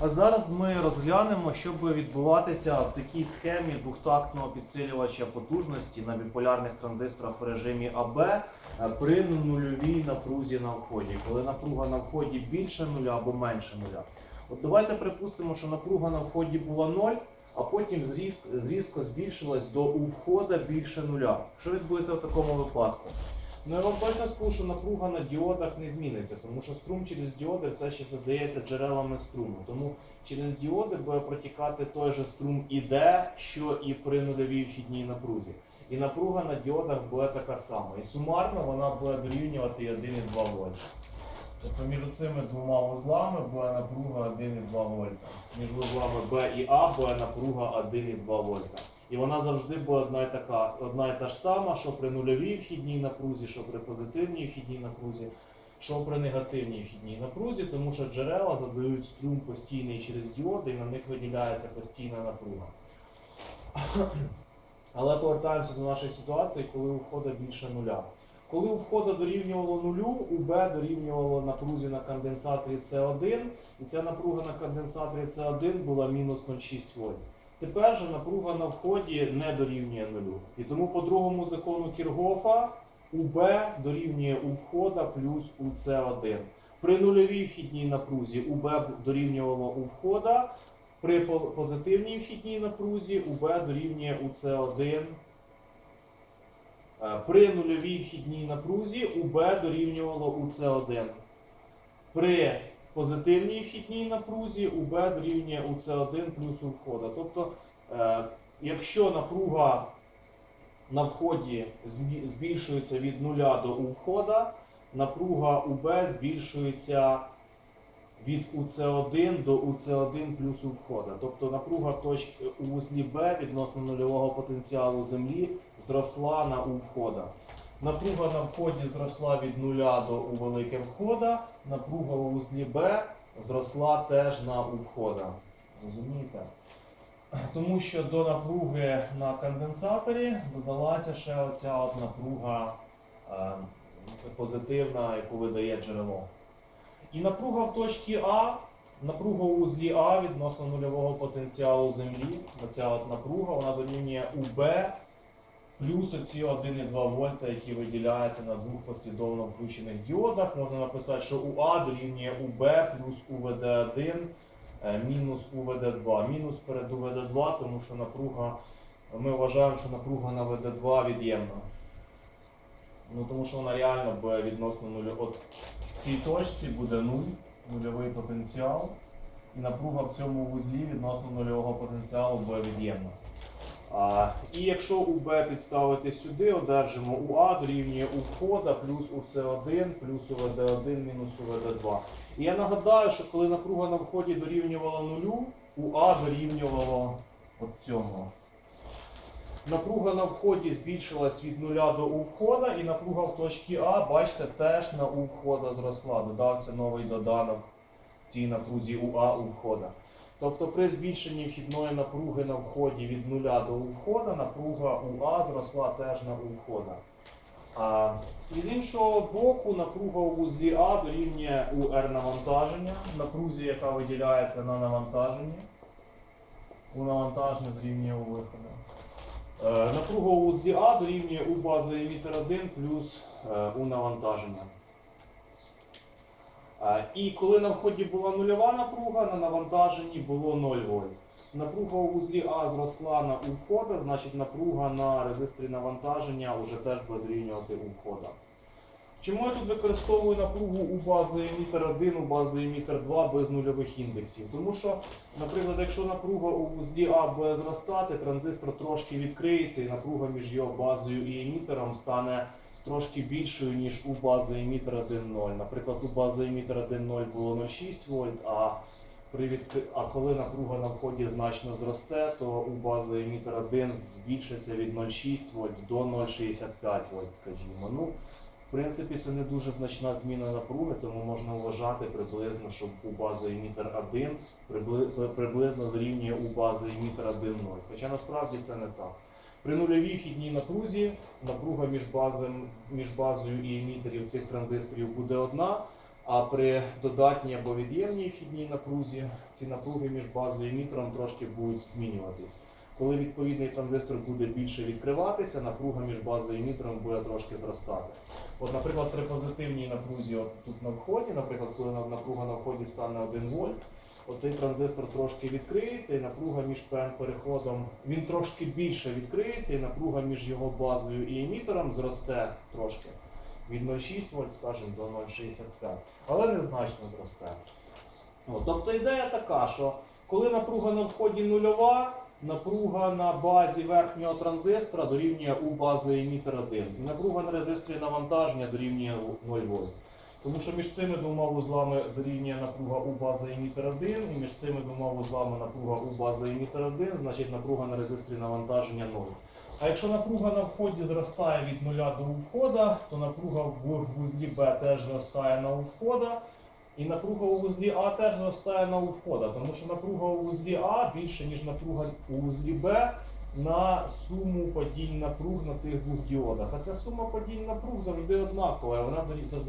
А зараз ми розглянемо, що буде відбуватися в такій схемі двохтактного підсилювача потужності на біполярних транзисторах в режимі АБ е, при нульовій напрузі на вході, коли напруга на вході більше нуля або менше нуля. От давайте припустимо, що напруга на вході була 0, а потім зріз, зрізко збільшилась до у входа більше нуля. Що відбудеться в такому випадку? Ну я вам точно скажу, що напруга на діодах не зміниться, тому що струм через діоди все ще задається джерелами струму. Тому через діоди буде протікати той же струм ІД, що і при нульовій вхідній напрузі. І напруга на діодах буде така сама. І сумарно вона буде дорівнювати 1,2 вольта. Тобто між цими двома вузлами буде напруга 1,2 вольта. Між вузлами Б і А буде напруга 1,2 вольта. І вона завжди буде одна і така, одна і та ж сама, що при нульовій вхідній напрузі, що при позитивній вхідній напрузі, що при негативній вхідній напрузі, тому що джерела задають струм постійний через діоди, і на них виділяється постійна напруга. Але повертаємося до нашої ситуації, коли у входа більше нуля. Коли у входа дорівнювало нулю, у Б дорівнювало напрузі на конденсаторі С1, і ця напруга на конденсаторі С1 була мінус 0,6 вольт. Тепер же напруга на вході не дорівнює нулю. І тому по другому закону Кіргофа УБ дорівнює у входа плюс у С1. При нульовій вхідній напрузі УБ дорівнювало у входа, при позитивній вхідній напрузі УБ дорівнює у С1. Е, При нульовій вхідній напрузі УБ дорівнювало у С1. При позитивній вхідній напрузі УБ дорівнює у С1 плюс у входа. Тобто, е, якщо напруга на вході збільшується від нуля до у входа, напруга УБ збільшується від УЦ1 до УЦ1 плюс у входа. Тобто напруга точки у вузлі Б відносно нульового потенціалу Землі зросла на у входа. Напруга на вході зросла від нуля до у велике входа, напруга у вузлі Б зросла теж на у входа. Розумієте? Тому що до напруги на конденсаторі додалася ще оця от напруга е, позитивна, яку видає джерело. І напруга в точці А, напруга у вузлі А відносно нульового потенціалу Землі. Оця от напруга вона дорівнює УБ плюс оці 1,2 вольта, які виділяються на двох послідовно включених діодах. Можна написати, що УА дорівнює УБ плюс УВД1 е, мінус УВД2. Мінус перед УВД2, тому що напруга, ми вважаємо, що напруга на ВД2 від'ємна. Ну, тому що вона реально буде відносно нулю. От в цій точці буде 0, нульовий потенціал, і напруга в цьому вузлі відносно нульового потенціалу буде від'ємна. А, і якщо УБ підставити сюди, одержимо УА дорівнює у входа плюс УЦ1 плюс УВД1 мінус УВД2. І я нагадаю, що коли напруга на вході дорівнювала нулю, УА дорівнювало от цьому. Напруга на вході збільшилась від нуля до у входа, і напруга в точці А, бачите, теж на у входа зросла. Додався новий доданок в цій напрузі УА у входа. Тобто при збільшенні вхідної напруги на вході від нуля до входа, напруга УА зросла теж на входа. А, і з іншого боку, напруга у вузлі А дорівнює у R навантаження, напрузі, яка виділяється на навантаженні. У навантаження дорівнює у виходу. Е, Напруга у вузлі А дорівнює у бази емітер 1 плюс е, у навантаження. Е, І коли на вході була нульова напруга, на навантаженні було 0 вольт. Напруга у вузлі А зросла на у входа, значить напруга на резисторі навантаження вже теж буде дорівнювати у входа. Чому я тут використовую напругу у бази емітер 1, у бази емітер 2 без нульових індексів? Тому що, наприклад, якщо напруга у вузлі А буде зростати, транзистор трошки відкриється і напруга між його базою і емітером стане трошки більшою, ніж у бази емітер 1.0. Наприклад, у бази емітер 1.0 було 0,6 вольт, а при а коли напруга на вході значно зросте, то у бази емітер 1 збільшиться від 0,6 вольт до 0,65 вольт, скажімо. Ну, в принципі, це не дуже значна зміна напруги, тому можна вважати приблизно, що у бази емітер 1 прибли- приблизно дорівнює у бази емітер 1.0. Хоча насправді це не так. При нульовій вхідній напрузі напруга між, базом, між базою і емітерів цих транзисторів буде одна, А при додатній або від'ємній вхідній напрузі ці напруги між базою і емітером трошки будуть змінюватись. Коли відповідний транзистор буде більше відкриватися, напруга між базою і емітером буде трошки зростати. От, наприклад, при позитивній напрузі от тут на вході, наприклад, коли напруга на вході стане 1 вольт, оцей транзистор трошки відкриється, і напруга між ПН переходом він трошки більше відкриється, і напруга між його базою і емітером зросте трошки від 0,6 вольт, скажімо, до 0,65, але незначно зросте. От, тобто ідея така, що коли напруга на вході нульова, напруга на базі верхнього транзистора дорівнює у бази емітер 1. І напруга на резисторі навантаження дорівнює у 0 вольт. Тому що між цими двома вузлами дорівнює напруга у бази емітер 1, і між цими двома вузлами напруга у бази емітер 1, значить напруга на резисторі навантаження 0. А якщо напруга на вході зростає від 0 до у входа, то напруга в вузлі Б теж зростає на у входа, і напруга у вузлі А теж зростає на у входа, тому що напруга у вузлі А більше, ніж напруга у вузлі Б на суму падінь напруг на цих двох діодах. А ця сума падінь напруг завжди однакова, вона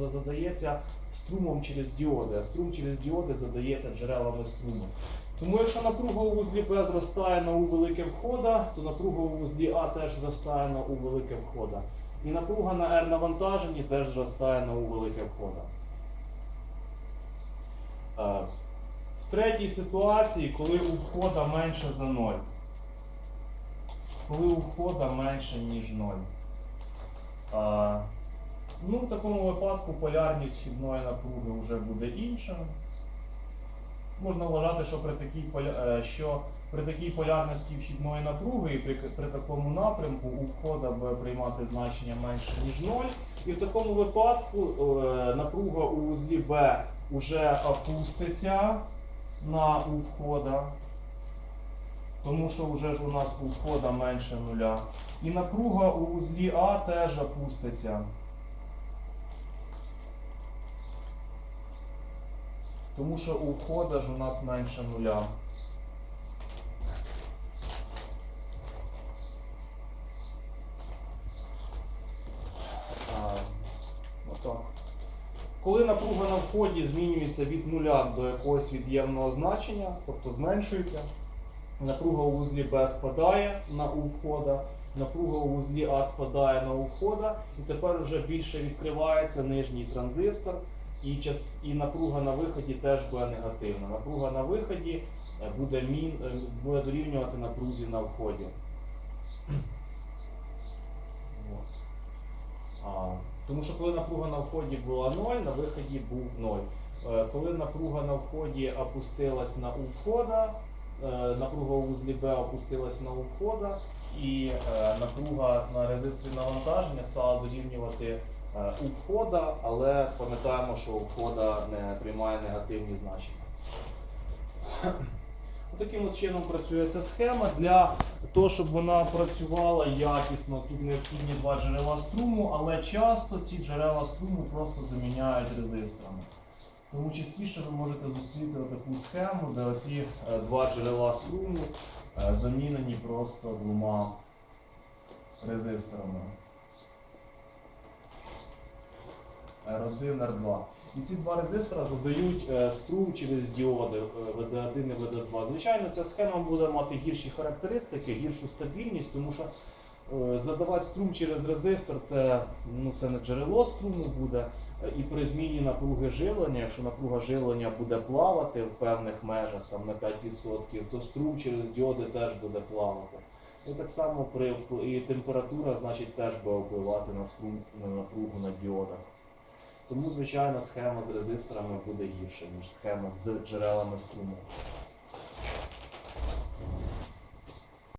задається струмом через діоди, а струм через діоди задається джерелами струму. Тому якщо напруга у вузлі Б зростає на У велике входа, то напруга у вузлі А теж зростає на У велике входа. І напруга на R навантаженні теж зростає на У велике входа. Е, В третій ситуації, коли у входа менше за 0. Коли у входа менше, ніж 0. Е, Ну, в такому випадку полярність вхідної напруги вже буде інша. Можна вважати, що при такій, е, що при такій полярності вхідної напруги і при, при такому напрямку у входа буде приймати значення менше, ніж 0. І в такому випадку е, напруга у вузлі Б вже опуститься на у входа, тому що вже ж у нас у входа менше нуля. І напруга у вузлі А теж опуститься. Тому що у входа ж у нас менше нуля. Коли напруга на вході змінюється від нуля до якогось від'ємного значення, тобто зменшується, напруга у вузлі Б спадає на у входа, напруга у вузлі А спадає на у входа, і тепер вже більше відкривається нижній транзистор, і, час, і напруга на виході теж буде негативна. Напруга на виході е, буде, мін, е, буде дорівнювати напрузі на вході. А, тому що коли напруга на вході була 0, на виході був 0. Е, Коли напруга на вході опустилась на у входа, напруга у вузлі Б опустилась на входа, і е, напруга на резисторі навантаження стала дорівнювати е, у входа, але пам'ятаємо, що у входа не приймає негативні значення. Таким от чином працює ця схема. Для того, щоб вона працювала якісно, тут необхідні два джерела струму, але часто ці джерела струму просто заміняють резисторами. Тому частіше ви можете зустріти таку схему, де оці е, два джерела струму е, замінені просто двома резисторами. R1, R2. І ці два резистора задають е, струм через діоди е, VD1 і VD2. Звичайно, ця схема буде мати гірші характеристики, гіршу стабільність, тому що задавати струм через резистор це, ну, це не джерело струму буде. І при зміні напруги живлення, якщо напруга живлення буде плавати в певних межах там, на 5%, то струм через діоди теж буде плавати. І так само при і температура, значить, теж буде впливати на струм на напругу на діодах. Тому, звичайно, схема з резисторами буде гірша, ніж схема з джерелами струму.